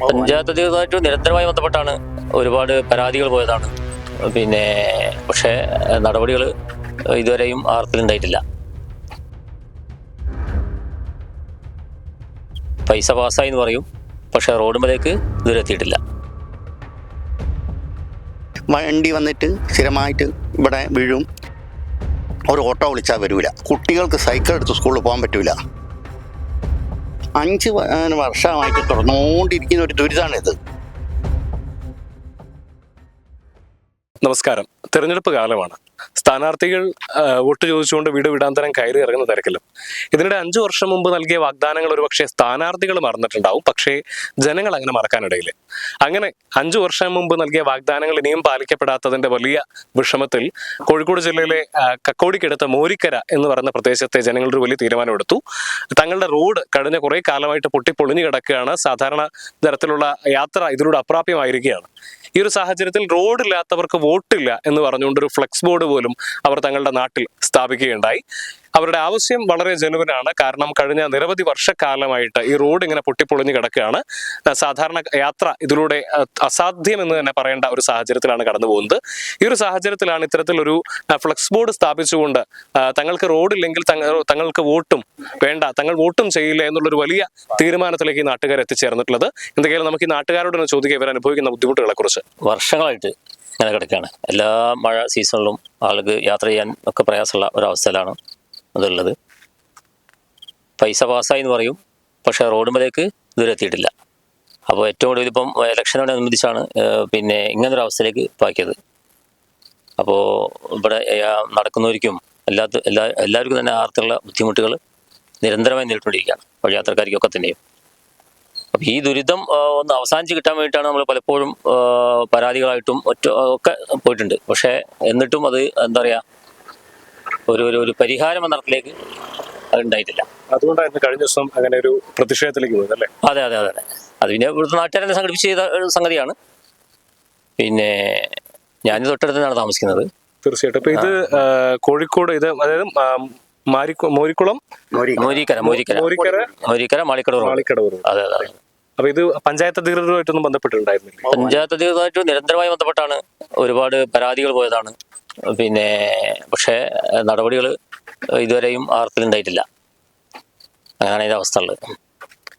പഞ്ചായത്ത് അധികൃതമായിട്ട് നിരന്തരമായി ബന്ധപ്പെട്ടാണ് ഒരുപാട് പരാതികൾ പോയതാണ്. പിന്നെ പക്ഷേ നടപടികൾ ഇതുവരെയും ആർത്തിലുണ്ടായിട്ടില്ല പൈസ പാസ്സായി എന്ന് പറയും പക്ഷേ റോഡുമ്പോഴേക്ക് ഇതുവരെ എത്തിയിട്ടില്ല. വണ്ടി വന്നിട്ട് സ്ഥിരമായിട്ട് ഇവിടെ വീഴും. ഒരു ഓട്ടോ വിളിച്ചാൽ വരൂല. കുട്ടികൾക്ക് സൈക്കിൾ എടുത്ത് സ്കൂളിൽ പോകാൻ പറ്റൂല. അഞ്ച് വർഷമായിട്ട് തുറന്നുകൊണ്ടിരിക്കുന്ന ഒരു ദുരിതമാണിത് നമസ്കാരം. തെരഞ്ഞെടുപ്പ് കാലമാണ്. സ്ഥാനാർത്ഥികൾ വോട്ട് ചോദിച്ചുകൊണ്ട് വീട് വിടാന്തരം കയറി ഇറങ്ങുന്ന തിരക്കിലും. ഇതിനിടെ അഞ്ചു വർഷം മുമ്പ് നൽകിയ വാഗ്ദാനങ്ങൾ ഒരുപക്ഷെ സ്ഥാനാർത്ഥികൾ മറന്നിട്ടുണ്ടാവും. പക്ഷേ ജനങ്ങൾ അങ്ങനെ മറക്കാനിടയില്ല. അങ്ങനെ അഞ്ചു വർഷം മുമ്പ് നൽകിയ വാഗ്ദാനങ്ങൾ ഇനിയും പാലിക്കപ്പെടാത്തതിന്റെ വലിയ വിഷമത്തിൽ കോഴിക്കോട് ജില്ലയിലെ കക്കോടിക്കടുത്ത മോരിക്കര എന്ന് പറയുന്ന പ്രദേശത്തെ ജനങ്ങൾ ഒരു വലിയ തീരുമാനമെടുത്തു. തങ്ങളുടെ റോഡ് കഴിഞ്ഞ കുറെ കാലമായിട്ട് പൊട്ടിപ്പൊളിഞ്ഞു കിടക്കുകയാണ്. സാധാരണ തരത്തിലുള്ള യാത്ര ഇതിലൂടെ അപ്രാപ്യമായിരിക്കുകയാണ്. ഈ ഒരു സാഹചര്യത്തിൽ റോഡില്ലാത്തവർക്ക് വോട്ടില്ല എന്ന് പറഞ്ഞുകൊണ്ട് ഒരു ഫ്ലെക്സ് ബോർഡ് പോലും അവർ തങ്ങളുടെ നാട്ടിൽ സ്ഥാപിക്കുകയുണ്ടായി. അവരുടെ ആവശ്യം വളരെ ജനുവനാണ്. കാരണം കഴിഞ്ഞ നിരവധി വർഷക്കാലമായിട്ട് ഈ റോഡ് ഇങ്ങനെ പൊട്ടിപ്പൊളിഞ്ഞു കിടക്കുകയാണ്. സാധാരണ യാത്ര ഇതിലൂടെ അസാധ്യം എന്ന് തന്നെ പറയേണ്ട ഒരു സാഹചര്യത്തിലാണ് കടന്നു പോകുന്നത്. ഈ ഒരു സാഹചര്യത്തിലാണ് ഇത്തരത്തിലൊരു ഫ്ലെക്സ് ബോർഡ് സ്ഥാപിച്ചുകൊണ്ട് തങ്ങൾക്ക് റോഡില്ലെങ്കിൽ തങ്ങൾക്ക് വോട്ടും വേണ്ട തങ്ങൾ വോട്ടും ചെയ്യില്ല എന്നുള്ളൊരു വലിയ തീരുമാനത്തിലേക്ക് ഈ നാട്ടുകാർ എത്തിച്ചേർന്നിട്ടുള്ളത്. എന്തെങ്കിലും നമുക്ക് ഈ നാട്ടുകാരോട് ചോദിക്കുക ഇവർ അനുഭവിക്കുന്ന ബുദ്ധിമുട്ടുകളെ കുറിച്ച് വർഷങ്ങളായിട്ട് ഇങ്ങനെ കിടക്കുകയാണ്. എല്ലാ മഴ സീസണിലും ആൾക്ക് യാത്ര ചെയ്യാൻ ഒക്കെ പ്രയാസമുള്ള ഒരവസ്ഥയിലാണ് അതുള്ളത്. പൈസ പാസ്സായി എന്ന് പറയും. പക്ഷേ റോഡുമ്പോഴേക്ക് ഇതുവരെ എത്തിയിട്ടില്ല. അപ്പോൾ ഏറ്റവും കൂടുതൽ ഇപ്പം ഇലക്ഷനോടനുബന്ധിച്ചാണ് പിന്നെ ഇങ്ങനൊരു അവസ്ഥയിലേക്ക് പാക്കിയത്. അപ്പോൾ ഇവിടെ നടക്കുന്നവർക്കും എല്ലാത്ത എല്ലാ എല്ലാവർക്കും തന്നെ ആർത്തുള്ള ബുദ്ധിമുട്ടുകൾ നിരന്തരമായി നേരിട്ടുകൊണ്ടിരിക്കുകയാണ്. വഴിയാത്രക്കാർക്കൊക്കെ തന്നെയും. അപ്പൊ ഈ ദുരിതം ഒന്ന് അവസാനിച്ച് കിട്ടാൻ വേണ്ടിയിട്ടാണ് നമ്മൾ പലപ്പോഴും പരാതികളായിട്ടും ഒറ്റ ഒക്കെ പോയിട്ടുണ്ട്. പക്ഷെ എന്നിട്ടും അത് എന്താ പറയാ ഒരു ഒരു ഒരു പരിഹാരം എന്ന അർത്ഥത്തിലേക്ക് ഉണ്ടായിട്ടില്ല. അതുകൊണ്ടായിരുന്നു കഴിഞ്ഞ ദിവസം അങ്ങനെ ഒരു പ്രതിഷേധത്തിലേക്ക് പോയത് അല്ലേ? അതെ അതെ അതെ അതെ. പിന്നെ ഇവിടുത്തെ നാട്ടുകാരെ സംഘടിപ്പിച്ച് ചെയ്ത ഒരു സംഗതിയാണ്. പിന്നെ ഞാൻ തൊട്ടടുത്താണ് താമസിക്കുന്നത്. തീർച്ചയായിട്ടും. ഇപ്പൊ ഇത് കോഴിക്കോട് ഇത് അതായത് മാരിക്കു മോരിക്കുളം? മോരിക്കര. മോരിക്കര മോരിക്കര. മാളിക്കടവ് മാളിക്കട മാളിക്കടവ് അതെ അതെ. അപ്പൊ ഇത് പഞ്ചായത്ത് അധികൃതരുമായിട്ടൊന്നും ബന്ധപ്പെട്ടിട്ടുണ്ടായിരുന്നില്ല? പഞ്ചായത്ത് അധികൃതമായിട്ട് നിരന്തരമായി ബന്ധപ്പെട്ടാണ് ഒരുപാട് പരാതികൾ പോയതാണ്. പിന്നെ പക്ഷേ നടപടികൾ ഇതുവരെയും ആർത്തിലുണ്ടായിട്ടില്ല അങ്ങനെയാണ് ഇതിന്റെ അവസ്ഥ ഉള്ളത്.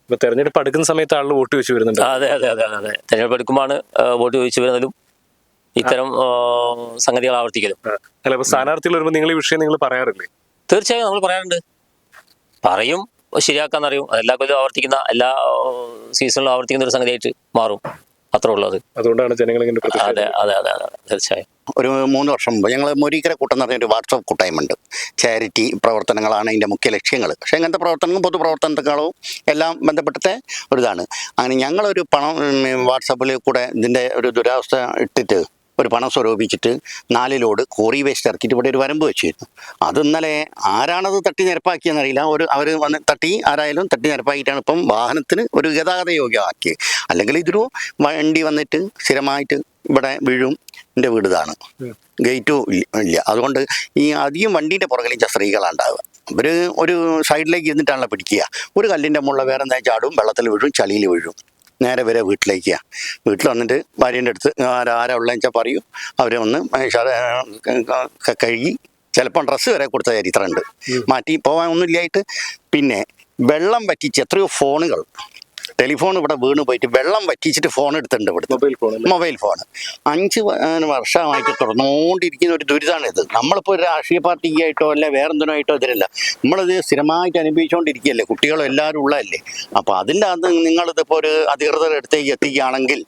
ഇപ്പൊ തെരഞ്ഞെടുപ്പ് അടുക്കുന്ന സമയത്ത് ആളുകൾ വോട്ട് ചോദിച്ചു വരുന്നുണ്ട്. അതെ അതെ അതെ അതെ തെരഞ്ഞെടുപ്പ് എടുക്കുമ്പോഴാണ് വോട്ട് ചോദിച്ചു വരുന്നതിലും ഇത്തരം സംഗതികൾ ആവർത്തിക്കലും. ആ. അല്ല ഇപ്പൊ സ്ഥാനാർത്ഥികൾ വരുമ്പോൾ നിങ്ങൾ ഈ വിഷയം നിങ്ങൾ പറയാറില്ലേ? തീർച്ചയായും നമ്മൾ പറയാറുണ്ട്. പറയും ശരിയാക്കാന്നറിയും. എല്ലാ കൊല്ലം ആവർത്തിക്കുന്ന എല്ലാ സീസണിലും ആവർത്തിക്കുന്ന ഒരു സംഗതിയായിട്ട് മാറും. അത്രേ ഉള്ളത് അത്. അതുകൊണ്ടാണ് ജനങ്ങൾ ഇങ്ങനെ അതെ അതെ അതെ അതെ തീർച്ചയായും. ഒരു മൂന്ന് വർഷം മുമ്പ് ഞങ്ങൾ മൊരീക്കര കൂട്ടം എന്ന് പറഞ്ഞൊരു വാട്സപ്പ് കൂട്ടായ്മ ഉണ്ട് ചാരിറ്റി പ്രവർത്തനങ്ങളാണ് അതിന്റെ മുഖ്യ ലക്ഷ്യങ്ങൾ പക്ഷേ ഇങ്ങനത്തെ പ്രവർത്തനങ്ങളും പൊതുപ്രവർത്തനങ്ങളും എല്ലാം ബന്ധപ്പെട്ടത്തെ ഒരു ഇതാണ് അങ്ങനെ ഞങ്ങളൊരു പണം വാട്സപ്പിൽ കൂടെ ഇതിന്റെ ഒരു ദുരാവസ്ഥ ഇട്ടിട്ട് ഒരു പണം സ്വരൂപിച്ചിട്ട് നാല് ലോഡ് കോറി വേസ്റ്റ് ഇറക്കിയിട്ട് ഇവിടെ ഒരു വരമ്പ് വെച്ചിരുന്നു. അത് ഇന്നലെ ആരാണത് തട്ടി നിരപ്പാക്കിയെന്നറിയില്ല ഒരു അവർ വന്ന് തട്ടി ആരായാലും തട്ടി നിരപ്പാക്കിയിട്ടാണ് ഇപ്പം വാഹനത്തിന് ഒരു ഗതാഗത യോഗ്യമാക്കിയത് അല്ലെങ്കിൽ ഇതൊരു വണ്ടി വന്നിട്ട് സ്ഥിരമായിട്ട് ഇവിടെ വീഴും എന്റെ വീട് ഇതാണ്. ഗേറ്റും ഇല്ല ഇല്ല. അതുകൊണ്ട് ഈ അധികം വണ്ടീന്റെ പുറകിൽ സ്ത്രീകളാണ് ഉണ്ടാവുക. അവർ ഒരു സൈഡിലേക്ക് ഇരുന്നിട്ടാണല്ലോ പിടിക്കുക. ഒരു കല്ലിന്റെ മുകളിൽ വേറെ എന്താ ചാടും വെള്ളത്തിൽ വീഴും ചളിയിൽ വീഴും. നേരെ വരെ വീട്ടിലേക്ക് വീട്ടിൽ വന്നിട്ട് ഭാര്യേന്റെ അടുത്ത് ആരാ ഉള്ളതെന്ന് വെച്ചാൽ പറയൂ. അവരെ ഒന്ന് കഴുകി ചിലപ്പം ഡ്രസ്സ് വരെ കൊടുത്ത ചരിത്രമുണ്ട് മാറ്റി പോകാൻ ഒന്നുമില്ലായിട്ട് പിന്നെ വെള്ളം വറ്റിച്ച് എത്രയോ ഫോണുകൾ ടെലിഫോൺ ഇവിടെ വീണ് പോയിട്ട് വെള്ളം വറ്റിച്ചിട്ട് ഫോൺ എടുത്തിട്ടുണ്ട് ഇവിടുത്തെ മൊബൈൽ ഫോൺ മൊബൈൽ ഫോൺ അഞ്ച് വർഷമായിട്ട് തുറന്നുകൊണ്ടിരിക്കുന്ന ഒരു ദുരിതമാണിത് നമ്മളിപ്പോൾ ഒരു രാഷ്ട്രീയ പാർട്ടിക്കായിട്ടോ അല്ല വേറെന്തിനോ ആയിട്ടോ ഇതിലല്ല. നമ്മളിത് സ്ഥിരമായിട്ട് അനുഭവിച്ചുകൊണ്ടിരിക്കുകയല്ലേ കുട്ടികളും എല്ലാവരും ഉള്ളതല്ലേ? അപ്പോൾ അതിന്റെ അത് നിങ്ങളിതിപ്പോൾ ഒരു അധികൃതർ അടുത്തേക്ക് എത്തിക്കുകയാണെങ്കിൽ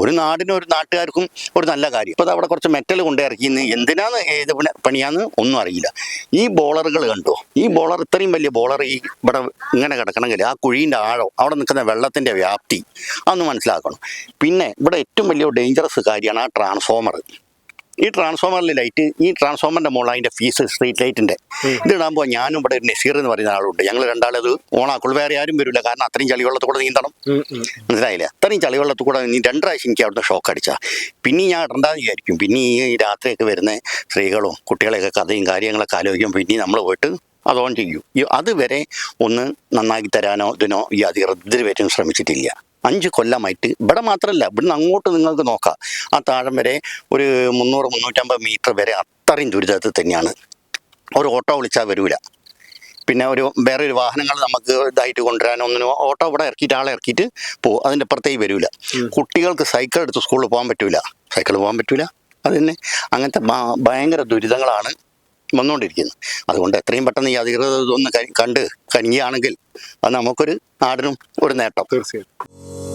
ഒരു നാടിനും ഒരു നാട്ടുകാർക്കും ഒരു നല്ല കാര്യം. ഇപ്പോൾ അവിടെ കുറച്ച് മെറ്റൽ കൊണ്ടേ ഇറക്കിയെന്ന്. എന്തിനാന്ന് ഏത് പണിയാന്ന് ഒന്നും അറിയില്ല. ഈ ബോളറുകൾ കണ്ടോ? ഈ ബോളർ ഇത്രയും വലിയ ബോളർ ഈ ഇവിടെ ഇങ്ങനെ കിടക്കണമെങ്കിൽ ആ കുഴീന്റെ ആഴം അവിടെ നിൽക്കുന്ന വെള്ളത്തിന്റെ വ്യാപ്തി അതൊന്ന് മനസ്സിലാക്കണം. പിന്നെ ഇവിടെ ഏറ്റവും വലിയ ഡേഞ്ചറസ് കാര്യമാണ് ആ ട്രാൻസ്ഫോമർ ഈ ട്രാൻസ്ഫോമറിലെ ലൈറ്റ് ഈ ട്രാൻസ്ഫോമറിന്റെ മുകളിൽ അതിന്റെ ഫീസ് സ്ട്രീറ്റ് ലൈറ്റിന്റെ. ഇതിടാകുമ്പോൾ ഞാനും ഇവിടെ ഒരു നസീർ എന്ന് പറയുന്ന ആളുണ്ട്. ഞങ്ങൾ രണ്ടാളത് ഓണാക്കുള്ളൂ. വേറെ ആരും വരില്ല. കാരണം അത്രയും ചളിവെള്ളത്തിൽ കൂടെ നീന്തണം. മനസ്സിലായില്ലേ? അത്രയും ചളിവെള്ളത്തിൽ കൂടെ നീ രണ്ടാഴ്ച എനിക്ക് അവിടുന്ന് ഷോക്ക് അടിച്ചാൽ പിന്നെ ഞാൻ ഇടണ്ടാന്ന് വിചാരിക്കും. പിന്നെ ഈ രാത്രിയൊക്കെ വരുന്ന സ്ത്രീകളും കുട്ടികളെയൊക്കെ കഥയും കാര്യങ്ങളൊക്കെ ആലോചിക്കും പിന്നെ നമ്മൾ പോയിട്ട് അത് ഓൺ ചെയ്യും. അതുവരെ ഒന്ന് നന്നാക്കി തരാനോ ഇതിനോ ഈ അധികൃതർ വരും ശ്രമിച്ചിട്ടില്ല. അഞ്ച് കൊല്ലമായിട്ട്. ഇവിടെ മാത്രമല്ല ഇവിടുന്ന് അങ്ങോട്ട് നിങ്ങൾക്ക് നോക്കാം. ആ താഴം വരെ ഒരു മുന്നൂറ് മുന്നൂറ്റമ്പത് മീറ്റർ വരെ അത്രയും ദുരിതത്തിൽ തന്നെയാണ്. ഒരു ഓട്ടോ വിളിച്ചാൽ വരൂല. പിന്നെ ഒരു വേറെ ഒരു വാഹനങ്ങൾ നമുക്ക് ഇതായിട്ട് കൊണ്ടുവരാനോ ഒന്നിനും ഓട്ടോ ഇവിടെ ഇറക്കിയിട്ട് ആളെ ഇറക്കിയിട്ട് പോകും അതിന്റെ അപ്പുറത്തേക്ക് വരൂല. കുട്ടികൾക്ക് സൈക്കിൾ എടുത്ത് സ്കൂളിൽ പോകാൻ പറ്റില്ല സൈക്കിൾ പോകാൻ പറ്റില്ല അത് തന്നെ അങ്ങനത്തെ ഭയങ്കര ദുരിതങ്ങളാണ്. വന്നുകൊണ്ടിരിക്കുന്നത് അതുകൊണ്ട് എത്രയും പെട്ടെന്ന് ഈ അധികൃതർ ഇതൊന്ന് കണ്ട് കനിയാണെങ്കിൽ അത് നമുക്കൊരു നാടിനും ഒരു നേട്ടം. തീർച്ചയായും